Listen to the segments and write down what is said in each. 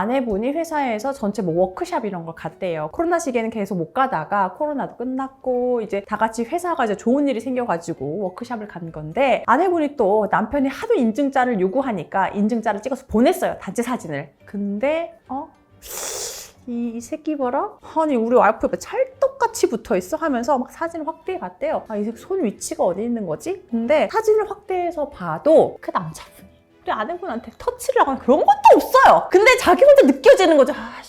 아내분이 회사에서 전체 뭐 워크샵 이런 걸 갔대요. 코로나 시기에는 계속 못 가다가 코로나도 끝났고 이제 다 같이 회사가 이제 좋은 일이 생겨가지고 워크샵을 간 건데 아내분이 또 남편이 하도 인증자를 요구하니까 인증자를 찍어서 보냈어요. 단체 사진을. 근데 어? 이, 이 새끼 봐라? 아니 우리 와이프 옆에 찰떡같이 붙어있어 하면서 막 사진을 확대해 봤대요 아 이 새끼 손 위치가 어디 있는 거지? 근데 사진을 확대해서 봐도 그 남자분 이 우리 아내분한테 터치를 하거나 그런 것도 없어요. 근데 자기 혼자 느껴지는 거죠. 아씨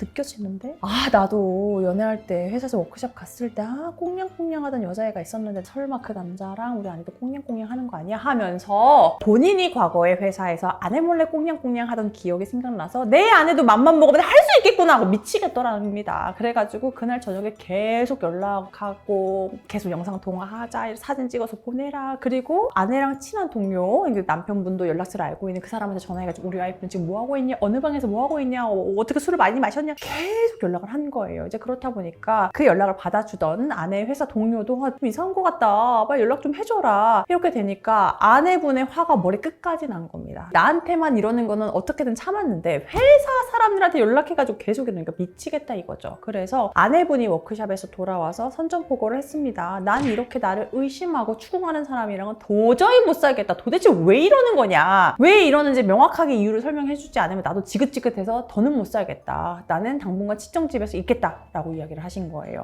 느껴지는데? 아 나도 연애할 때 회사에서 워크숍 갔을 때 아 꽁냥꽁냥 하던 여자애가 있었는데 설마 그 남자랑 우리 아내도 꽁냥꽁냥 하는 거 아니야? 하면서 본인이 과거에 회사에서 아내 몰래 꽁냥꽁냥 하던 기억이 생각나서 내 아내도 맘만 먹으면 할 수 있겠구나 하고 미치겠더랍니다. 그래가지고 그날 저녁에 계속 연락하고 계속 영상 통화하자 사진 찍어서 보내라 그리고 아내랑 친한 동료 남편분도 연락처를 알고 있는 그 사람한테 전화해가지고 우리 와이프는 지금 뭐 하고 있냐 어느 방에서 뭐 하고 있냐 어, 어떻게 술을 많이 마셨냐 계속 연락을 한 거예요. 이제 그렇다 보니까 그 연락을 받아주던 아내 회사 동료도 아, 좀 이상한 것 같다. 빨리 연락 좀 해줘라. 이렇게 되니까 아내분의 화가 머리 끝까지 난 겁니다. 나한테만 이러는 거는 어떻게든 참았는데 회사 사람들한테 연락해가지고 계속 이러니까 미치겠다 이거죠. 그래서 아내분이 워크샵에서 돌아와서 선전포고를 했습니다. 난 이렇게 나를 의심하고 추궁하는 사람이랑은 도저히 못 살겠다. 도대체 왜 이러는 거냐? 왜 이러는지 명확하게 이유를 설명해주지 않으면 나도 지긋지긋해서 더는 못 살겠다. 나는 당분간 치정집에서 있겠다라고 이야기를 하신 거예요.